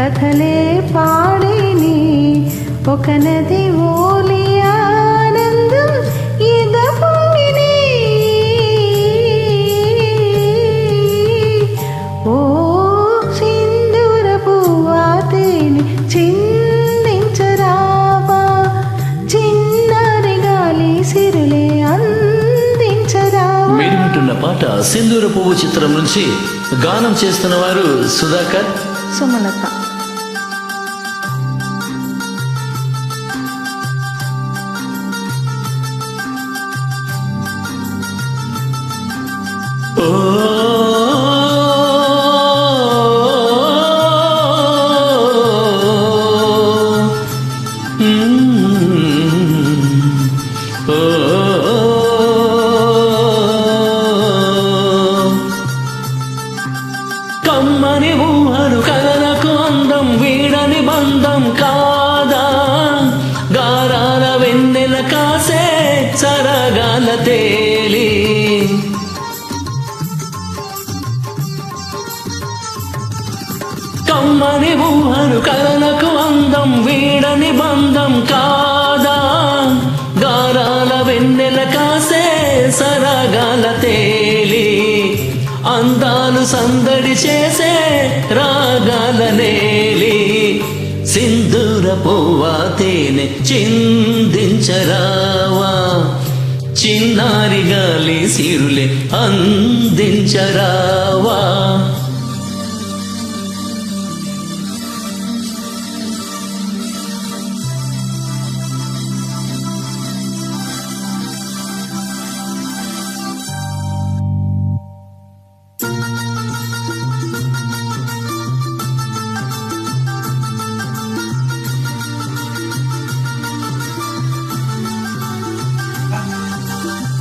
కథలే పాడేని. ఒక నది ఓలి ఆనందం పొంగిని ఓ సింధూర పువ్వాతేని చిందించరావా చిన్నారి గాలి సిరులే అందించరావా మీరు వింటున్న పాట సింధూర పువ్వు చిత్రం నుంచి గానం చేస్తున్న వారు సుధాకర్. సుమలత. తేలి. కమ్మని బుమ్మను కలలకు అందం వీడని బంధం కాదా? గారాల వెన్నెల కాసే సరగాల తేలి. అందాలు సందడి చేసే రాగాల నేలి. సింధూర పువ్వా తేనె చిందించరావా? చిన్నారి గాలి సిరులే అందించరావా?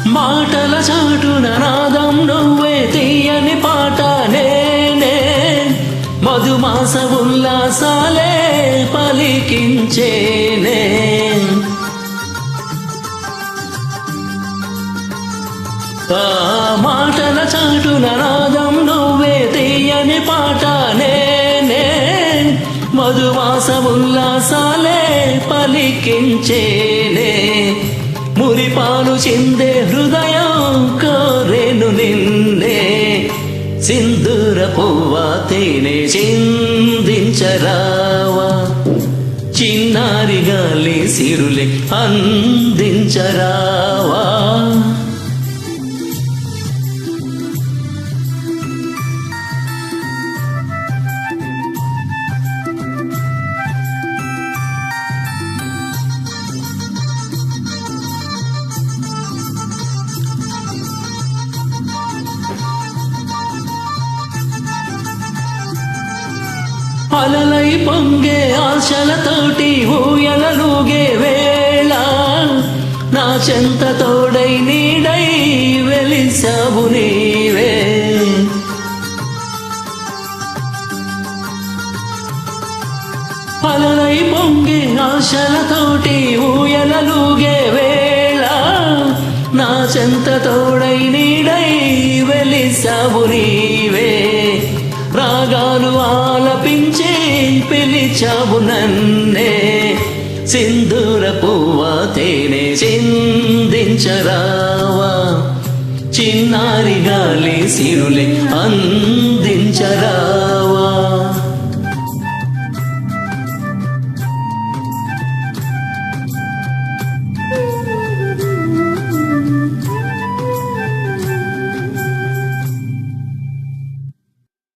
మాటల చాటున నాదం నువ్వే తీయని పాట నేనే. మధుమాస ఉల్లాసాలే పలికించేనే. మాటల చాటున నాదం నువ్వే తీయని పాట నేనే. మధుమాస ఉల్లాసాలే పలికించేనే. పాలు చిందే హృదయం కోరేను నిన్నే. సింధూర పువ్వా తేనె చిందించరావా. చిన్నారి గాలి సిరులే అందించరావా. అలలై పొంగే ఆశలతోటి ఊయలలుగే వేళ. నా చెంత తోడై నీడై వెలిసావు నీవే. అలలై పొంగే ఆశలతోటి ఊయలలుగే వేళ. నా చెంత తోడై నీడై వెలిసావు నీవే. రాగాలు ఆల పిలిచావు నన్నే. సింధూర పువ్వ తేనె చిందించరావా. చిన్నారి గాలి సిరులే అందించరా.